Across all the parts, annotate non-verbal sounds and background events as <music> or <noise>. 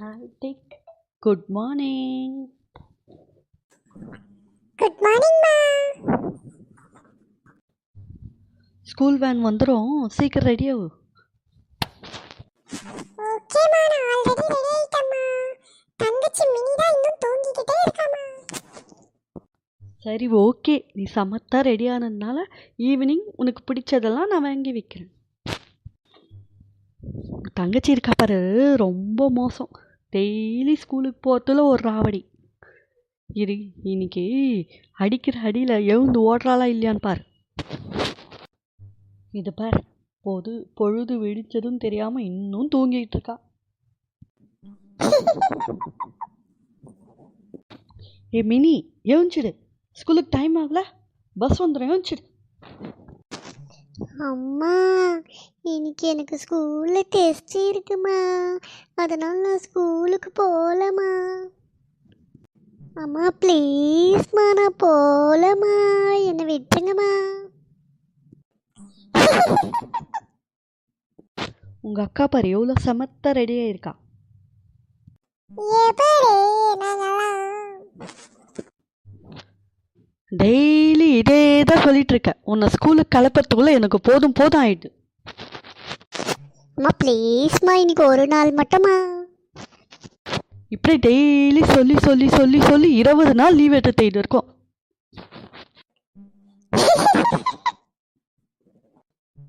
Karthik good morning good மார்னிங்மா school van வந்துடும் சீக்கிரம் ரெடியாகு ஓகேம்மா நான் ஆல்ரெடி ரெடி ஆயிட்டேம்மா தங்கச்சி மினி தான் இன்னும் தூங்கிக்கிட்டே இருக்காம்மா சரி ஓகே நீ சமத்தா ரெடி ஆனதுனால ஈவினிங் உனக்கு பிடிச்சதெல்லாம் நான் வாங்கி வைக்கிறேன். தங்கச்சி இருக்கா பாரு. ரொம்ப மோசம். டெய்லி ஸ்கூலுக்கு போகிறதுல ஒரு ராவடி. இரு இன்னைக்கு அடிக்கிற அடியில் எழுந்து ஓடுறாளா இல்லையான்னு பார். இது பார் பொது பொழுது வெடிச்சதும் தெரியாமல் இன்னும் தூங்கிட்டு இருக்கா. ஏ மினி எழுஞ்சிடு ஸ்கூலுக்கு டைம் ஆகல. பஸ் வந்துடும் எழுஞ்சிடு அம்மா இன்னைக்கு எனக்கு ஸ்கூலில் டெஸ்ட் இருக்குமா? அதனால் நான் ஸ்கூலுக்கு போகலம்மா. அம்மா ப்ளீஸ்மா நான் போகலம்மா. என்னை விட்டுருங்கம்மா <laughs> உங்கள் அக்கா பாரு எவ்வளோ செமத்த ரெடியாக இருக்கா டெய்லி இதே தான் சொல்லிட்டு இருக்க உன்னை ஸ்கூலுக்கு கிளப்புறதுக்குள்ளே எனக்கு போதும் போதும் ஆயிடுது அம்மா ப்ளீஸ்மா இன்னைக்கு ஒரு நாள் மட்டுமா இப்படி டெய்லி சொல்லி சொல்லி சொல்லி சொல்லி இருபது நாள் லீவ் எடுத்துட்டு இருக்கோம்.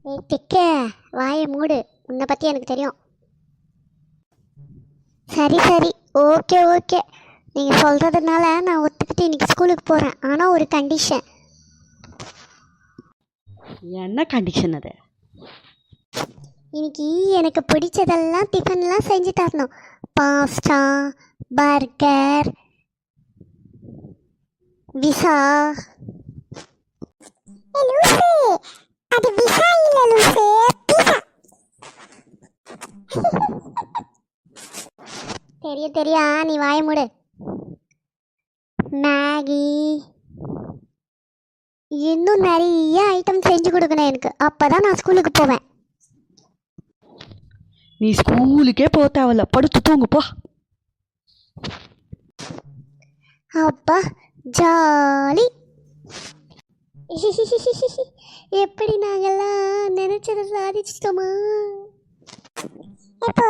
ஏய் திக்க வாயை மூடு. உன்னை பற்றி எனக்கு தெரியும். சரி சரி. ஓகே ஓகே நீங்கள் சொல்கிறதுனால நான் ஒத்துக்கிட்டு இன்னைக்கு ஸ்கூலுக்கு போகிறேன் ஆனால் ஒரு கண்டிஷன் என்ன கண்டிஷன் அது? இன்னைக்கு எனக்கு பிடிச்சதெல்லாம் டிஃபன்லாம் செஞ்சு தரணும். பாஸ்டா பர்கர் விசா அது விசா இல்ல லூசு. தெரிய <laughs> தெரியா நீ வாய மூடு. மேகி. இன்னும் நிறைய ஐட்டம் செஞ்சு கொடுக்கணும் எனக்கு. அப்பதான் நான் ஸ்கூலுக்கு போவேன். நீ ஸ்கூலுக்கே போக தேவையில்ல. படுத்து தூங்கு போ. அப்பா ஜாலி. எப்படி நாங்கெல்லாம் நினைச்சதை சாதிச்சிட்டோமா? எப்போ